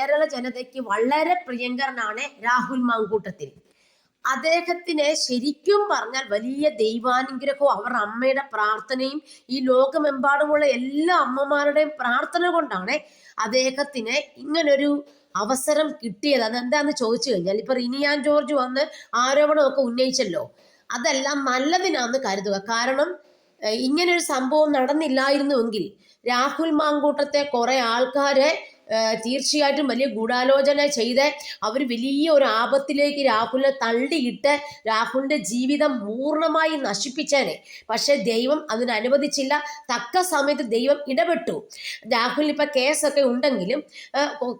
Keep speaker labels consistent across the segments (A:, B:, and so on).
A: കേരള ജനതയ്ക്ക് വളരെ പ്രിയങ്കരനാണ് രാഹുൽ മാങ്കൂട്ടത്തിൽ. അദ്ദേഹത്തിന് ശരിക്കും പറഞ്ഞാൽ വലിയ ദൈവാനുഗ്രഹവും അവർ അമ്മയുടെ പ്രാർത്ഥനയും ഈ ലോകമെമ്പാടുമുള്ള എല്ലാ അമ്മമാരുടെയും പ്രാർത്ഥന കൊണ്ടാണ് അദ്ദേഹത്തിന് ഇങ്ങനൊരു അവസരം കിട്ടിയത്. അതെന്താന്ന് ചോദിച്ചു കഴിഞ്ഞാൽ ഇപ്പൊ റിനിയാൻ ജോർജ് വന്ന് ആരോപണമൊക്കെ ഉന്നയിച്ചല്ലോ. അതെല്ലാം നല്ലതിനാന്ന് കരുതുക. കാരണം ഇങ്ങനൊരു സംഭവം നടന്നില്ലായിരുന്നുവെങ്കിൽ രാഹുൽ മാങ്കൂട്ടത്തെ കുറെ ആൾക്കാരെ തീർച്ചയായിട്ടും വലിയ ഗൂഢാലോചന ചെയ്ത് അവർ വലിയ ഒരു ആപത്തിലേക്ക് രാഹുലിനെ തള്ളിയിട്ട് രാഹുലിന്റെ ജീവിതം പൂർണമായി നശിപ്പിച്ചേനെ. പക്ഷേ ദൈവം അതിന് അനുവദിച്ചില്ല. തക്ക സമയത്ത് ദൈവം ഇടപെട്ടു. രാഹുലിന് ഇപ്പം കേസൊക്കെ ഉണ്ടെങ്കിലും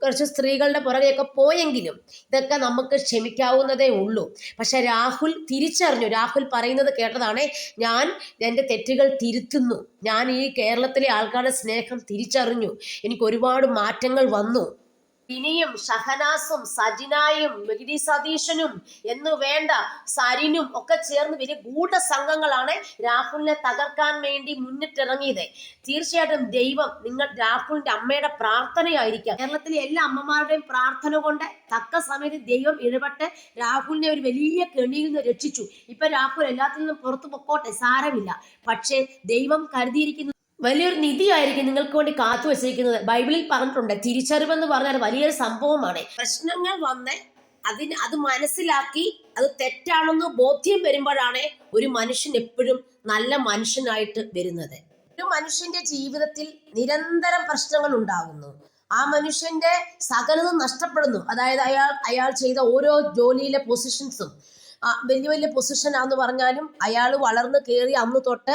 A: കുറച്ച് സ്ത്രീകളുടെ പുറകെയൊക്കെ പോയെങ്കിലും ഇതൊക്കെ നമുക്ക് ക്ഷമിക്കാവുന്നതേ ഉള്ളൂ. പക്ഷെ രാഹുൽ തിരിച്ചറിഞ്ഞു. രാഹുൽ പറയുന്നത് കേട്ടതാണ് ഞാൻ എന്റെ തെറ്റുകൾ തിരുത്തുന്നു. ഞാൻ ഈ കേരളത്തിലെ ആൾക്കാരുടെ സ്നേഹം തിരിച്ചറിഞ്ഞു. എനിക്ക് ഒരുപാട് മാറ്റങ്ങൾ വന്നു. ഇനിയും ഷഹനാസും സജിനായും വെഗിരി സതീശനും എന്ന് വേണ്ട സരിനും ഒക്കെ ചേർന്ന് വലിയ ഗൂഢ സംഘങ്ങളാണ് രാഹുലിനെ തകർക്കാൻ വേണ്ടി മുന്നിട്ടിറങ്ങിയത്. തീർച്ചയായിട്ടും ദൈവം നിങ്ങൾ രാഹുലിന്റെ അമ്മയുടെ പ്രാർത്ഥനയായിരിക്കാം. കേരളത്തിലെ എല്ലാ അമ്മമാരുടെയും പ്രാർത്ഥന കൊണ്ട് തക്ക സമയത്ത് ദൈവം ഇടപെട്ട് രാഹുലിനെ ഒരു വലിയ കെണിയിൽ നിന്ന് രക്ഷിച്ചു. ഇപ്പൊ രാഹുൽ എല്ലാത്തിൽ നിന്നും പുറത്തു പൊക്കോട്ടെ സാരമില്ല. പക്ഷേ ദൈവം കരുതിയിരിക്കുന്നു വലിയൊരു നിധിയായിരിക്കും നിങ്ങൾക്ക് വേണ്ടി കാത്തു വെച്ചിരിക്കുന്നത്. ബൈബിളിൽ പറഞ്ഞിട്ടുണ്ട് തിരിച്ചറിവെന്ന് പറഞ്ഞാൽ വലിയൊരു സംഭവമാണ്. പ്രശ്നങ്ങൾ വന്ന് അതിന് അത് മനസ്സിലാക്കി അത് തെറ്റാണെന്ന് ബോധ്യം വരുമ്പോഴാണ് ഒരു മനുഷ്യൻ എപ്പോഴും നല്ല മനുഷ്യനായിട്ട് വരുന്നത്. ഒരു മനുഷ്യന്റെ ജീവിതത്തിൽ നിരന്തരം പ്രശ്നങ്ങൾ ഉണ്ടാകുന്നു. ആ മനുഷ്യന്റെ സകലതും നഷ്ടപ്പെടുന്നു. അതായത് അയാൾ അയാൾ ചെയ്ത ഓരോ ജോലിയിലെ പൊസിഷൻസും വലിയ വലിയ പൊസിഷനാന്ന് പറഞ്ഞാലും അയാൾ വളർന്ന് കയറി അന്ന് തൊട്ട്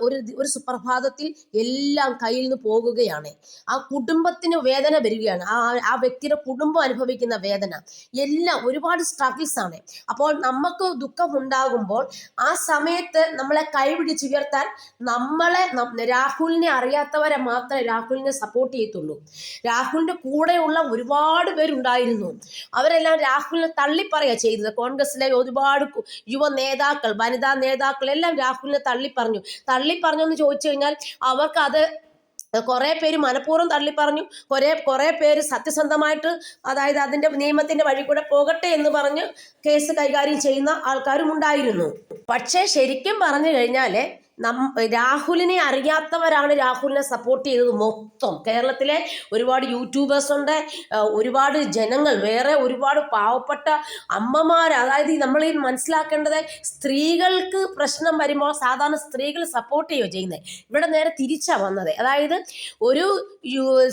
A: ഒരു ഒരു സുപ്രഭാതത്തിൽ എല്ലാം കയ്യിൽ നിന്ന് പോകുകയാണ്. ആ കുടുംബത്തിന് വേദന വരികയാണ്. ആ ആ വ്യക്തിയുടെ കുടുംബം അനുഭവിക്കുന്ന വേദന. എല്ലാം ഒരുപാട് സ്ട്രഗിൾസ് ആണ്. അപ്പോൾ നമുക്ക് ദുഃഖം ഉണ്ടാകുമ്പോൾ ആ സമയത്ത് നമ്മളെ കൈപിടിച്ചുയർത്താൻ നമ്മളെ രാഹുലിനെ അറിയാത്തവരെ മാത്രമേ രാഹുലിനെ സപ്പോർട്ട് ചെയ്യത്തുള്ളൂ. രാഹുലിന്റെ കൂടെയുള്ള ഒരുപാട് പേരുണ്ടായിരുന്നു. അവരെല്ലാം രാഹുലിനെ തള്ളിപ്പറയാ ചെയ്തത്. കോൺഗ്രസിലെ ഒരുപാട് കു- യുവ നേതാക്കൾ വനിതാ നേതാക്കൾ എല്ലാം രാഹുലിനെ തള്ളി പറഞ്ഞു എന്ന് ചോദിച്ചു കഴിഞ്ഞാൽ അവർക്കത് കുറേ പേര് മനഃപൂർവം തള്ളി പറഞ്ഞു കുറേ കുറെ പേര് സത്യസന്ധമായിട്ട് അതായത് അതിന്റെ നിയമത്തിന്റെ വഴി കൂടെ പോകട്ടെ എന്ന് പറഞ്ഞ് കേസ് കൈകാര്യം ചെയ്യുന്ന ആൾക്കാരും ഉണ്ടായിരുന്നു. പക്ഷേ ശരിക്കും പറഞ്ഞു കഴിഞ്ഞാൽ നം രാഹുലിനെ അറിയാത്തവരാണ് രാഹുലിനെ സപ്പോർട്ട് ചെയ്തത് മൊത്തം. കേരളത്തിലെ ഒരുപാട് യൂട്യൂബേഴ്സ് ഉണ്ട് ഒരുപാട് ജനങ്ങൾ വേറെ ഒരുപാട് പാവപ്പെട്ട അമ്മമാർ അതായത് നമ്മൾ ഈ മനസ്സിലാക്കേണ്ടത് സ്ത്രീകൾക്ക് പ്രശ്നം വരുമ്പോൾ സാധാരണ സ്ത്രീകൾ സപ്പോർട്ട് ചെയ്യുകയോ ചെയ്യുന്നത്. ഇവിടെ നേരെ തിരിച്ചാണ് വന്നത്. അതായത് ഒരു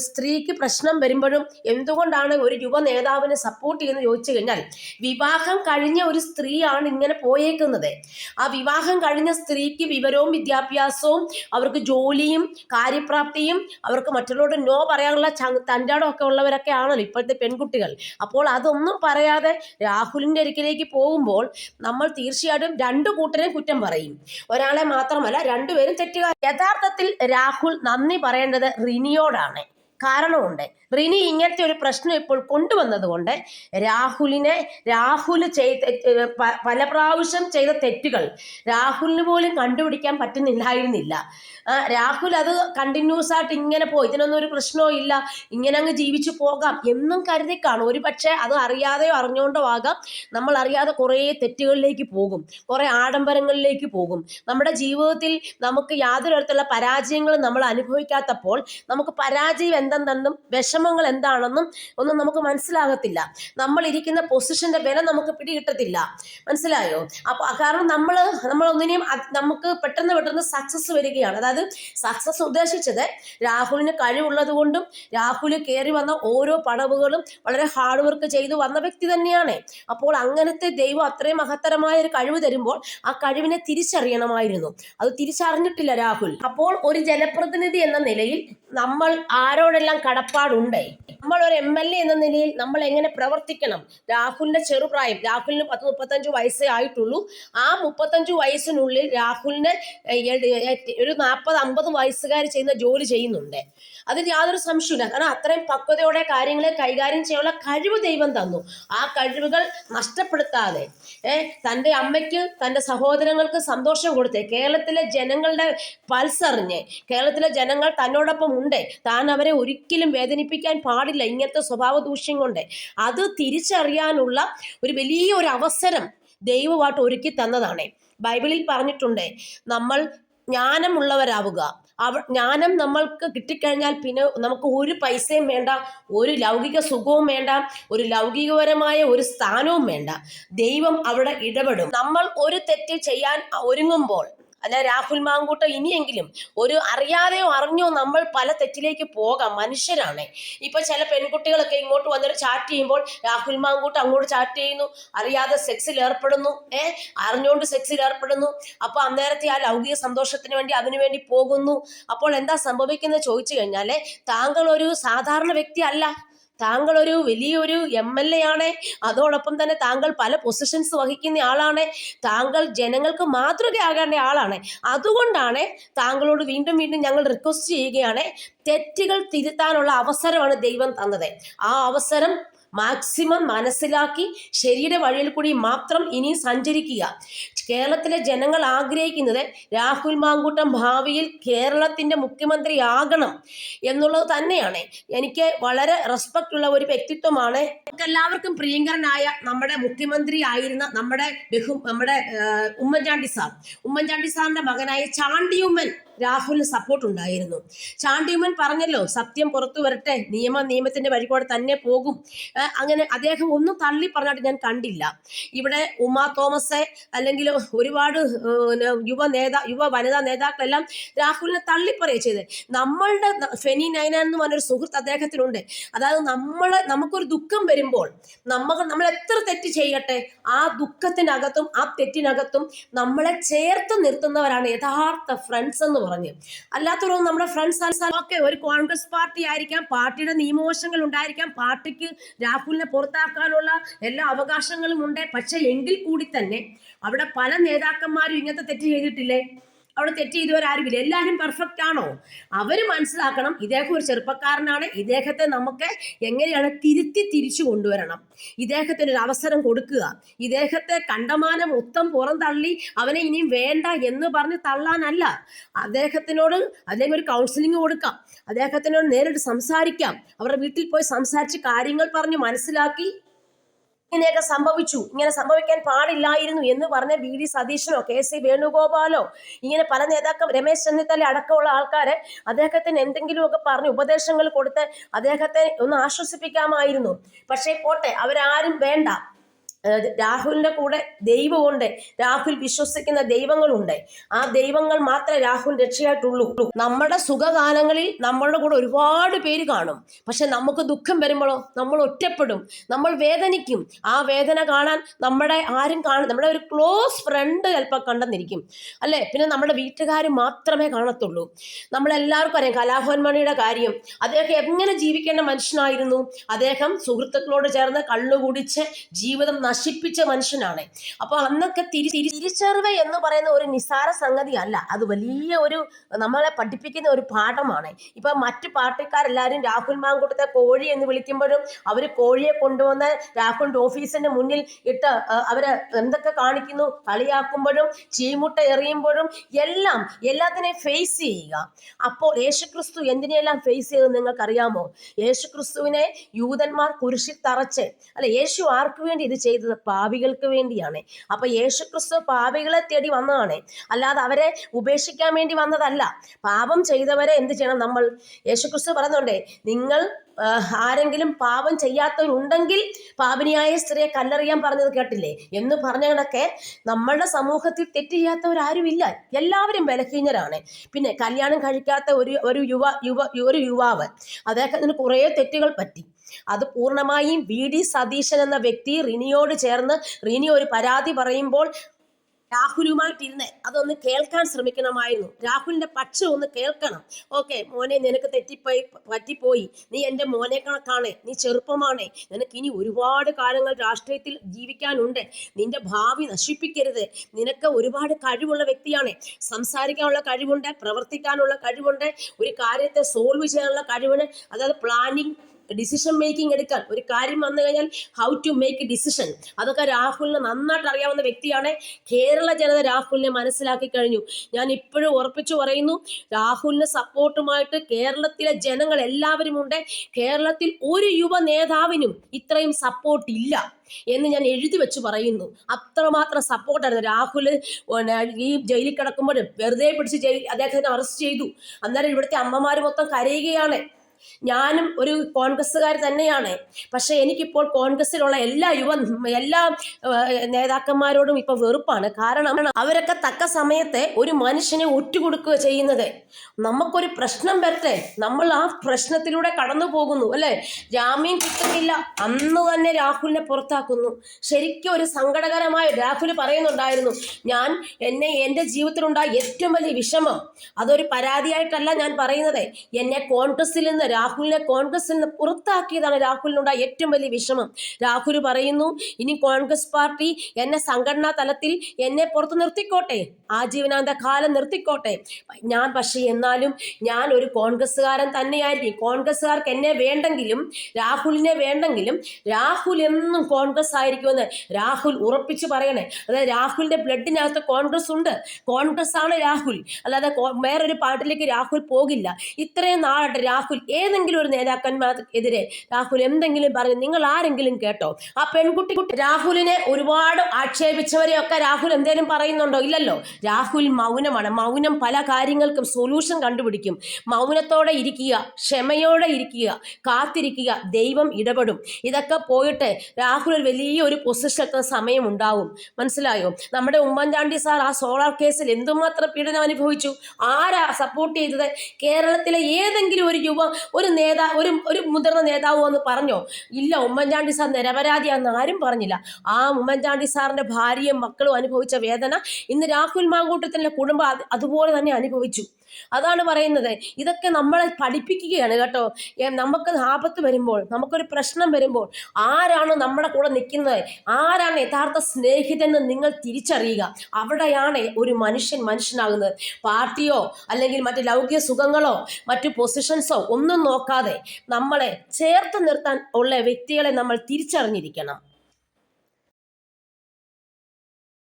A: സ്ത്രീക്ക് പ്രശ്നം വരുമ്പോഴും എന്തുകൊണ്ടാണ് ഒരു യുവ നേതാവിനെ സപ്പോർട്ട് ചെയ്യുന്നത് ചോദിച്ചു കഴിഞ്ഞാൽ വിവാഹം കഴിഞ്ഞ ഒരു സ്ത്രീയാണ് ഇങ്ങനെ പോയേക്കുന്നത്. ആ വിവാഹം കഴിഞ്ഞ സ്ത്രീക്ക് വിവരവും വിദ്യാഭ്യാസവും അവർക്ക് ജോലിയും കാര്യപ്രാപ്തിയും അവർക്ക് മറ്റുള്ളവരോട് നോ പറയാനുള്ള തന്റെടം ഒക്കെ ഉള്ളവരൊക്കെ ആണല്ലോ ഇപ്പോഴത്തെ പെൺകുട്ടികൾ. അപ്പോൾ അതൊന്നും പറയാതെ രാഹുലിന്റെ അരികിലേക്ക് പോകുമ്പോൾ നമ്മൾ തീർച്ചയായിട്ടും രണ്ടു കൂട്ടരെയും കുറ്റം പറയും. ഒരാളെ മാത്രമല്ല രണ്ടുപേരും തെറ്റുകാർ യഥാർത്ഥത്തിൽ രാഹുൽ നന്ദി പറയേണ്ടത് റിനിയോടാണ്. കാരണമുണ്ട്. റിനി ഇങ്ങനത്തെ ഒരു പ്രശ്നം ഇപ്പോൾ കൊണ്ടുവന്നത് കൊണ്ട് രാഹുലിനെ രാഹുൽ ചെയ്ത പല പ്രാവശ്യം ചെയ്ത തെറ്റുകൾ രാഹുലിന് പോലും കണ്ടുപിടിക്കാൻ പറ്റുന്നില്ലായിരുന്നില്ല. രാഹുൽ അത് കണ്ടിന്യൂസ് ആയിട്ട് ഇങ്ങനെ പോയി ഇതിനൊന്നും ഒരു പ്രശ്നവും ഇല്ല ഇങ്ങനെ അങ്ങ് ജീവിച്ചു പോകാം എന്നും കരുതി കാണും ഒരു പക്ഷേ അത് അറിയാതെയോ അറിഞ്ഞുകൊണ്ടോ ആകാം നമ്മൾ അറിയാതെ കുറേ തെറ്റുകളിലേക്ക് പോകും കുറേ ആഡംബരങ്ങളിലേക്ക് പോകും. നമ്മുടെ ജീവിതത്തിൽ നമുക്ക് യാതൊരു തരത്തിലുള്ള പരാജയങ്ങളും നമ്മൾ അനുഭവിക്കാത്തപ്പോൾ നമുക്ക് പരാജയം എന്തെന്നും വിഷമങ്ങൾ എന്താണെന്നും ഒന്നും നമുക്ക് മനസ്സിലാകത്തില്ല. നമ്മൾ ഇരിക്കുന്ന പൊസിഷന്റെ വില നമുക്ക് പിടികിട്ടത്തില്ല. മനസ്സിലായോ? അപ്പോൾ കാരണം നമ്മൾ നമ്മൾ ഒന്നിനെയും നമുക്ക് പെട്ടെന്ന് പെട്ടെന്ന് സക്സസ് വരികയാണ്. അതായത് സക്സസ് ഉദ്ദേശിച്ചത് രാഹുലിന് കഴിവുള്ളത് കൊണ്ടും രാഹുൽ കയറി വന്ന ഓരോ പടവുകളും വളരെ ഹാർഡ് വർക്ക് ചെയ്തു വന്ന വ്യക്തി തന്നെയാണ്. അപ്പോൾ അങ്ങനത്തെ ദൈവം അത്രയും മഹത്തരമായ ഒരു കഴിവ് തരുമ്പോൾ ആ കഴിവിനെ തിരിച്ചറിയണമായിരുന്നു. അത് തിരിച്ചറിഞ്ഞിട്ടില്ല രാഹുൽ. അപ്പോൾ ഒരു ജനപ്രതിനിധി എന്ന നിലയിൽ നമ്മൾ ആരോടെല്ലാം കടപ്പാടുണ്ട്? നമ്മൾ ഒരു എം എൽ എ എന്ന നിലയിൽ നമ്മൾ എങ്ങനെ പ്രവർത്തിക്കണം? രാഹുലിന്റെ ചെറുപ്രായം രാഹുലിന് പത്ത് മുപ്പത്തഞ്ച് വയസ്സേ ആയിട്ടുള്ളൂ. ആ മുപ്പത്തഞ്ച് വയസ്സിനുള്ളിൽ രാഹുലിന് ഒരു നാൽപ്പത് അമ്പത് വയസ്സുകാർ ചെയ്യുന്ന ജോലി ചെയ്യുന്നുണ്ട്. അതിൽ യാതൊരു സംശയമില്ല കാരണം അത്രയും പക്വതയോടെ കാര്യങ്ങളെ കൈകാര്യം ചെയ്യാനുള്ള കഴിവ് ദൈവം തന്നു. ആ കഴിവുകൾ നഷ്ടപ്പെടുത്താതെ ഏർ തന്റെ അമ്മയ്ക്ക് തന്റെ സഹോദരങ്ങൾക്ക് സന്തോഷം കൊടുത്ത്. കേരളത്തിലെ ജനങ്ങളുടെ പൾസറിഞ്ഞ് കേരളത്തിലെ ജനങ്ങൾ തന്നോടൊപ്പം ഉണ്ട്. താൻ അവരെ ഒരിക്കലും വേദനിപ്പിക്കാൻ പാടില്ല. ഇങ്ങനത്തെ സ്വഭാവ ദൂഷ്യം കൊണ്ട്. അത് തിരിച്ചറിയാനുള്ള ഒരു വലിയ ഒരു അവസരം ദൈവമായിട്ട് ഒരുക്കി തന്നതാണ്. ബൈബിളിൽ പറഞ്ഞിട്ടുണ്ട് നമ്മൾ ജ്ഞാനമുള്ളവരാവുക. അവ ജ്ഞാനം നമ്മൾക്ക് കിട്ടിക്കഴിഞ്ഞാൽ പിന്നെ നമുക്ക് ഒരു പൈസയും വേണ്ട ഒരു ലൗകിക സുഖവും വേണ്ട ഒരു ലൗകികപരമായ ഒരു സ്ഥാനവും വേണ്ട. ദൈവം അവിടെ ഇടപെടും. നമ്മൾ ഒരു തെറ്റ് ചെയ്യാൻ ഒരുങ്ങുമ്പോൾ അല്ല രാഹുൽ മാങ്കൂട്ടോ ഇനിയെങ്കിലും ഒരു അറിയാതെയോ അറിഞ്ഞോ നമ്മൾ പല തെറ്റിലേക്ക് പോകാം. മനുഷ്യരാണ്. ഇപ്പൊ ചില പെൺകുട്ടികളൊക്കെ ഇങ്ങോട്ട് വന്നിട്ട് ചാറ്റ് ചെയ്യുമ്പോൾ രാഹുൽ മാങ്കൂട്ട് അങ്ങോട്ട് ചാറ്റ് ചെയ്യുന്നു. അറിയാതെ സെക്സിൽ ഏർപ്പെടുന്നു. ഏ? അറിഞ്ഞുകൊണ്ട് സെക്സിൽ ഏർപ്പെടുന്നു. അപ്പൊ അന്നേരത്തെ ആ ലൗകിക സന്തോഷത്തിന് വേണ്ടി അതിനുവേണ്ടി പോകുന്നു. അപ്പോൾ എന്താ സംഭവിക്കുന്നത്? ചോദിച്ചു കഴിഞ്ഞാൽ താങ്കൾ ഒരു സാധാരണ വ്യക്തി അല്ല. താങ്കൾ ഒരു വലിയൊരു എം എൽ എ ആണ് അതോടൊപ്പം തന്നെ താങ്കൾ പല പൊസിഷൻസ് വഹിക്കുന്ന ആളാണ് താങ്കൾ ജനങ്ങൾക്ക് മാതൃകയാകേണ്ട ആളാണ്. അതുകൊണ്ടാണ് താങ്കളോട് വീണ്ടും വീണ്ടും ഞങ്ങൾ റിക്വസ്റ്റ് ചെയ്യുകയാണ് തെറ്റുകൾ തിരുത്താനുള്ള അവസരമാണ് ദൈവം തന്നത്. ആ അവസരം മാക്സിമം മനസ്സിലാക്കി ശരിയുടെ വഴിയിൽ കൂടി മാത്രം ഇനി സഞ്ചരിക്കുക. കേരളത്തിലെ ജനങ്ങൾ ആഗ്രഹിക്കുന്നത് രാഹുൽ മാങ്കൂട്ടം ഭാവിയിൽ കേരളത്തിന്റെ മുഖ്യമന്ത്രിയാകണം എന്നുള്ളത് തന്നെയാണ്. എനിക്ക് വളരെ റെസ്പെക്റ്റ് ഉള്ള ഒരു വ്യക്തിത്വമാണ്. എല്ലാവർക്കും പ്രിയങ്കരനായ നമ്മുടെ മുഖ്യമന്ത്രി ആയിരുന്ന നമ്മുടെ ബഹു നമ്മുടെ ഉമ്മൻചാണ്ടി സാർ. ഉമ്മൻചാണ്ടി സാറിന്റെ മകനായ ചാണ്ടിയുമ്മൻ രാഹുലിന് സപ്പോർട്ട് ഉണ്ടായിരുന്നു. ചാണ്ടിയുമ്മൻ പറഞ്ഞല്ലോ സത്യം പുറത്തു വരട്ടെ നിയമ നിയമത്തിന്റെ വഴി തന്നെ പോകും. അങ്ങനെ അദ്ദേഹം ഒന്നും തള്ളി പറഞ്ഞിട്ട് ഞാൻ കണ്ടില്ല. ഇവിടെ ഉമാ തോമസ് അല്ലെങ്കിൽ ഒരുപാട് യുവ നേതാ യുവ വനിതാ നേതാക്കളെല്ലാം രാഹുലിനെ തള്ളിപ്പറയുക ചെയ്ത് നമ്മളുടെ ഫെനി നൈന എന്ന് പറഞ്ഞൊരു സുഹൃത്ത് അദ്ദേഹത്തിനുണ്ട്. അതായത് നമ്മൾ നമുക്കൊരു ദുഃഖം വരുമ്പോൾ നമ്മൾ നമ്മൾ എത്ര തെറ്റ് ചെയ്യട്ടെ ആ ദുഃഖത്തിനകത്തും ആ തെറ്റിനകത്തും നമ്മളെ ചേർത്ത് നിർത്തുന്നവരാണ് യഥാർത്ഥ ഫ്രണ്ട്സ് എന്ന് പറഞ്ഞ് അല്ലാത്തവരൊന്നും നമ്മുടെ ഫ്രണ്ട്സ് ഒക്കെ ഒരു കോൺഗ്രസ് പാർട്ടി ആയിരിക്കാം പാർട്ടിയുടെ നിയമവശങ്ങൾ ഉണ്ടായിരിക്കാം പാർട്ടിക്ക് രാഹുലിനെ പുറത്താക്കാനുള്ള എല്ലാ അവകാശങ്ങളും ഉണ്ട്. പക്ഷെ എങ്കിൽ കൂടി തന്നെ അവിടെ പല നേതാക്കന്മാരും ഇങ്ങനത്തെ തെറ്റ് ചെയ്തിട്ടില്ലേ? അവിടെ തെറ്റ് ചെയ്തവരാരുമില്ല എല്ലാവരും പെർഫെക്റ്റ് ആണോ? അവർ മനസ്സിലാക്കണം ഇദ്ദേഹം ഒരു ചെറുപ്പക്കാരനാണ്. ഇദ്ദേഹത്തെ നമുക്ക് എങ്ങനെയാണ് തിരുത്തി തിരിച്ചു കൊണ്ടുവരണം. ഇദ്ദേഹത്തിന് ഒരു അവസരം കൊടുക്കുക. ഇദ്ദേഹത്തെ കണ്ടമാനം മൊത്തം പുറം തള്ളി അവനെ ഇനിയും വേണ്ട എന്ന് പറഞ്ഞ് തള്ളാനല്ല. അദ്ദേഹത്തിനോട് അല്ലെങ്കിൽ ഒരു കൗൺസിലിംഗ് കൊടുക്കാം. അദ്ദേഹത്തിനോട് നേരിട്ട് സംസാരിക്കാം. അവരുടെ വീട്ടിൽ പോയി സംസാരിച്ച് കാര്യങ്ങൾ പറഞ്ഞ് മനസ്സിലാക്കി ഇങ്ങനെയൊക്കെ സംഭവിച്ചു. ഇങ്ങനെ സംഭവിക്കാൻ പാടില്ലായിരുന്നു എന്ന് പറഞ്ഞ വി. ഡി. സതീശനോ കെ. സി. വേണുഗോപാലോ ഇങ്ങനെ പല നേതാക്കൾ രമേശ് ചെന്നിത്തല അടക്കമുള്ള ആൾക്കാരെ അദ്ദേഹത്തിന് എന്തെങ്കിലുമൊക്കെ പറഞ്ഞ് ഉപദേശങ്ങൾ കൊടുത്ത് അദ്ദേഹത്തെ ഒന്ന് ആശ്വസിപ്പിക്കാമായിരുന്നു. പക്ഷേ പോട്ടെ അവരാരും വേണ്ട. രാഹുലിന്റെ കൂടെ ദൈവമുണ്ട്. രാഹുൽ വിശ്വസിക്കുന്ന ദൈവങ്ങളുണ്ട്. ആ ദൈവങ്ങൾ മാത്രമേ രാഹുൽ രക്ഷയായിട്ടുള്ളൂ. നമ്മുടെ സുഖകാലങ്ങളിൽ നമ്മളുടെ കൂടെ ഒരുപാട് പേര് കാണും. പക്ഷെ നമുക്ക് ദുഃഖം വരുമ്പോഴോ നമ്മൾ ഒറ്റപ്പെടും. നമ്മൾ വേദനിക്കും. ആ വേദന കാണാൻ നമ്മുടെ ആരും കാണും നമ്മുടെ ഒരു ക്ലോസ് ഫ്രണ്ട് ചിലപ്പോൾ കണ്ടെന്നിരിക്കും. അല്ലേ? പിന്നെ നമ്മുടെ വീട്ടുകാർ മാത്രമേ കാണത്തുള്ളൂ. നമ്മളെല്ലാവർക്കും അറിയാം കലാഭവൻ മണിയുടെ കാര്യം. അദ്ദേഹം എങ്ങനെ ജീവിക്കേണ്ട മനുഷ്യനായിരുന്നു? അദ്ദേഹം സുഹൃത്തുക്കളോട് ചേർന്ന് കള്ളുകുടിച്ച് ജീവിതം നശിപ്പിച്ച മനുഷ്യനാണ്. അപ്പോൾ അന്നൊക്കെ തിരി തിരി- തിരിച്ചറിവ് എന്ന് പറയുന്ന ഒരു നിസാര സംഗതി അല്ല അത് വലിയ ഒരു നമ്മളെ പഠിപ്പിക്കുന്ന ഒരു പാഠമാണ്. ഇപ്പൊ മറ്റു പാർട്ടിക്കാരെല്ലാവരും രാഹുൽ മാങ്കൂട്ടത്തെ കോഴി എന്ന് വിളിക്കുമ്പോഴും അവർ കോഴിയെ കൊണ്ടുവന്ന് രാഹുലിന്റെ ഓഫീസിന്റെ മുന്നിൽ ഇട്ട് അവരെ എന്തൊക്കെ കാണിക്കുന്നു കളിയാക്കുമ്പോഴും ചീമുട്ട എറിയുമ്പോഴും എല്ലാം എല്ലാത്തിനെയും ഫേസ് ചെയ്യുക. അപ്പോൾ യേശുക്രിസ്തു എന്തിനെല്ലാം ഫേസ് ചെയ്തെന്ന് നിങ്ങൾക്കറിയാമോ? യേശുക്രിസ്തുവിനെ യൂതന്മാർ കുരിശിൽ തറച്ച് അല്ല യേശു ആർക്കു വേണ്ടി ഇത് ചെയ്തത് പാപികൾക്ക് വേണ്ടിയാണ്. അപ്പൊ യേശുക്രിസ്തു പാവികളെ തേടി വന്നതാണ്. അല്ലാതെ അവരെ ഉപേക്ഷിക്കാൻ വേണ്ടി വന്നതല്ല. പാപം ചെയ്തവരെ എന്ത് ചെയ്യണം നമ്മൾ? യേശുക്രിസ്തു പറയുന്നുണ്ടേ നിങ്ങൾ ആരെങ്കിലും പാപം ചെയ്യാത്തവരുണ്ടെങ്കിൽ പാപിനിയായ സ്ത്രീയെ കല്ലെറിയാൻ പറഞ്ഞത് കേട്ടില്ലേ? എന്ന് പറഞ്ഞ കണക്കെ നമ്മളുടെ സമൂഹത്തിൽ തെറ്റ് ചെയ്യാത്തവരാരുമില്ല. എല്ലാവരും ബലഹീനരാണ്. പിന്നെ കല്യാണം കഴിക്കാത്ത ഒരു ഒരു യുവ യുവ ഒരു യുവാവ് അദ്ദേഹത്തിന് കുറേ തെറ്റുകൾ പറ്റി. അത് പൂർണമായും വി. ഡി. സതീശൻ എന്ന വ്യക്തി റിനിയോട് ചേർന്ന് റിനി ഒരു പരാതി പറയുമ്പോൾ രാഹുലുമായിട്ടിരുന്ന് അതൊന്ന് കേൾക്കാൻ ശ്രമിക്കണമായിരുന്നു. രാഹുലിന്റെ പക്ഷം ഒന്ന് കേൾക്കണം. ഓക്കെ മോനെ നിനക്ക് തെറ്റിപ്പോയി പറ്റിപ്പോയി. നീ എന്റെ മോനെ കണക്കാണ്. നീ ചെറുപ്പമാണ്. നിനക്ക് ഇനി ഒരുപാട് കാലങ്ങൾ രാഷ്ട്രീയത്തിൽ ജീവിക്കാനുണ്ട്. നിന്റെ ഭാവി നശിപ്പിക്കരുത്. നിനക്ക് ഒരുപാട് കഴിവുള്ള വ്യക്തിയാണ്. സംസാരിക്കാനുള്ള കഴിവുണ്ട് പ്രവർത്തിക്കാനുള്ള കഴിവുണ്ട്. ഒരു കാര്യത്തെ സോൾവ് ചെയ്യാനുള്ള കഴിവുണ്ട്. അതായത് പ്ലാനിങ് ഡിസിഷൻ മേക്കിംഗ് എടുക്കാൻ ഒരു കാര്യം വന്നു കഴിഞ്ഞാൽ ഹൗ ടു മേക്ക് ഡിസിഷൻ അതൊക്കെ രാഹുലിന് നന്നായിട്ട് അറിയാവുന്ന വ്യക്തിയാണ്. കേരള ജനത രാഹുലിനെ മനസ്സിലാക്കി കഴിഞ്ഞു. ഞാൻ ഇപ്പോഴും ഉറപ്പിച്ചു പറയുന്നു രാഹുലിന് സപ്പോർട്ടുമായിട്ട് കേരളത്തിലെ ജനങ്ങൾ എല്ലാവരും ഉണ്ട്. കേരളത്തിൽ ഒരു യുവ നേതാവിനും ഇത്രയും സപ്പോർട്ട് ഇല്ല എന്ന് ഞാൻ എഴുതി വെച്ച് പറയുന്നു. അത്രമാത്രം സപ്പോർട്ടായിരുന്നു രാഹുൽ ഈ ജയിലിൽ കിടക്കുമ്പോൾ വെറുതെ പിടിച്ച് ജയിൽ അദ്ദേഹത്തിനെ അറസ്റ്റ് ചെയ്തു. അന്നേരം ഇവിടുത്തെ അമ്മമാർ മൊത്തം കരയുകയാണ്. ഞാനും ഒരു കോൺഗ്രസ്സുകാർ തന്നെയാണ്. പക്ഷേ എനിക്കിപ്പോൾ കോൺഗ്രസ്സിലുള്ള എല്ലാ യുവ എല്ലാ നേതാക്കന്മാരോടും ഇപ്പൊ വെറുപ്പാണ്. കാരണം അവരൊക്കെ തക്ക സമയത്തെ ഒരു മനുഷ്യനെ ഒറ്റുകൊടുക്കുക ചെയ്യുന്നത്. നമുക്കൊരു പ്രശ്നം വരട്ടെ. നമ്മൾ ആ പ്രശ്നത്തിലൂടെ കടന്നു പോകുന്നു അല്ലെ? ജാമ്യം കിട്ടുന്നില്ല. അന്ന് തന്നെ രാഹുലിനെ പുറത്താക്കുന്നു. ശരിക്കും ഒരു സങ്കടകരമായ രാഹുൽ പറയുന്നുണ്ടായിരുന്നു ഞാൻ എന്നെ എന്റെ ജീവിതത്തിലുണ്ടായ ഏറ്റവും വലിയ വിഷമം അതൊരു പരാതിയായിട്ടല്ല ഞാൻ പറയുന്നത്. എന്നെ കോൺഗ്രസിൽ നിന്ന് രാഹുലിനെ കോൺഗ്രസിൽ നിന്ന് പുറത്താക്കിയതാണ് രാഹുലിനുണ്ടായ ഏറ്റവും വലിയ വിഷമം. രാഹുൽ പറയുന്നു ഇനി കോൺഗ്രസ് പാർട്ടി എന്നെ സംഘടനാ തലത്തിൽ എന്നെ പുറത്ത് നിർത്തിക്കോട്ടെ. ആജീവനാന്ത കാലം നിർത്തിക്കോട്ടെ. ഞാൻ പക്ഷേ എന്നാലും ഞാൻ ഒരു കോൺഗ്രസ്സുകാരൻ തന്നെയായിരിക്കും. കോൺഗ്രസ്സുകാർക്ക് എന്നെ വേണ്ടെങ്കിലും രാഹുലിനെ വേണ്ടെങ്കിലും രാഹുൽ എന്നും കോൺഗ്രസ് ആയിരിക്കുമെന്ന് രാഹുൽ ഉറപ്പിച്ച് പറയണേ. അതായത് രാഹുലിന്റെ ബ്ലഡിനകത്ത് കോൺഗ്രസ് ഉണ്ട്. കോൺഗ്രസ് ആണ് രാഹുൽ. അല്ലാതെ വേറൊരു പാർട്ടിയിലേക്ക് രാഹുൽ പോകില്ല. ഇത്രയും നാളായിട്ട് രാഹുൽ ഏതെങ്കിലും ഒരു നേതാക്കന്മാർക്കെതിരെ രാഹുൽ എന്തെങ്കിലും പറഞ്ഞു നിങ്ങൾ ആരെങ്കിലും കേട്ടോ? ആ പെൺകുട്ടി രാഹുലിനെ ഒരുപാട് ആക്ഷേപിച്ചവരെയൊക്കെ രാഹുൽ എന്തേലും പറയുന്നുണ്ടോ? ഇല്ലല്ലോ. രാഹുൽ മൗനമാണ്. മൗനം പല കാര്യങ്ങൾക്കും സൊല്യൂഷൻ കണ്ടുപിടിക്കും. മൗനത്തോടെ ഇരിക്കുക ക്ഷമയോടെ ഇരിക്കുക കാത്തിരിക്കുക ദൈവം ഇടപെടും. ഇതൊക്കെ പോയിട്ട് രാഹുൽ ഒരു പൊസിഷൻ സമയം ഉണ്ടാവും മനസ്സിലായോ? നമ്മുടെ ഉമ്മൻചാണ്ടി സാർ ആ സോളാർ കേസിൽ എന്തുമാത്രം പീഡനം അനുഭവിച്ചു? ആരാ സപ്പോർട്ട് ചെയ്തത്? കേരളത്തിലെ ഏതെങ്കിലും ഒരു യുവ ഒരു നേതാ ഒരു ഒരു മുതിർന്ന നേതാവ് എന്ന് പറഞ്ഞോ? ഇല്ല ഉമ്മൻചാണ്ടി സാർ നിരപരാധിയാണെന്ന് ആരും പറഞ്ഞില്ല. ആ ഉമ്മൻചാണ്ടി സാറിന്റെ ഭാര്യയും മക്കളും അനുഭവിച്ച വേദന ഇന്ന് രാഹുൽ മാങ്കൂട്ടത്തിന്റെ കുടുംബം അതുപോലെ തന്നെ അനുഭവിച്ചു. അതാണ് പറയുന്നത്. ഇതൊക്കെ നമ്മളെ പഠിപ്പിക്കുകയാണ് കേട്ടോ. നമുക്ക് ആപത്ത് വരുമ്പോൾ നമുക്കൊരു പ്രശ്നം വരുമ്പോൾ ആരാണ് നമ്മുടെ കൂടെ നിൽക്കുന്നത്? ആരാണ് യഥാർത്ഥ സ്നേഹിതൻ എന്ന് നിങ്ങൾ തിരിച്ചറിയുക. അവിടെയാണ് ഒരു മനുഷ്യൻ മനുഷ്യനാകുന്നത്. പാർട്ടിയോ അല്ലെങ്കിൽ മറ്റ് ലൗകിക സുഖങ്ങളോ മറ്റു പൊസിഷൻസോ ഒന്നും നോക്കാതെ നമ്മളെ ചേർത്ത് നിർത്താൻ ഉള്ള വ്യക്തികളെ നമ്മൾ തിരിച്ചറിഞ്ഞിരിക്കണം.